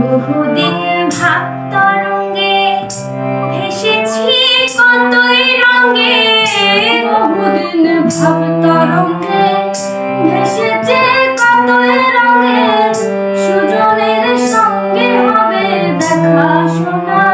বহুদিন ভাব তরঙ্গে ভেসেছি কতই রঙে বহুদিন ভাব তরঙ্গে ভেসেছে কতই রঙে সুজনের সঙ্গে হবে দেখা শোনা।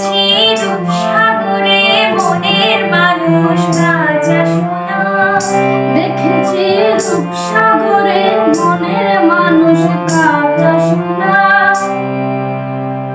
দেখেছি রূপসাগরে মনের মানুষ রাজা শোনা দেখেছি রূপসাগরে মনের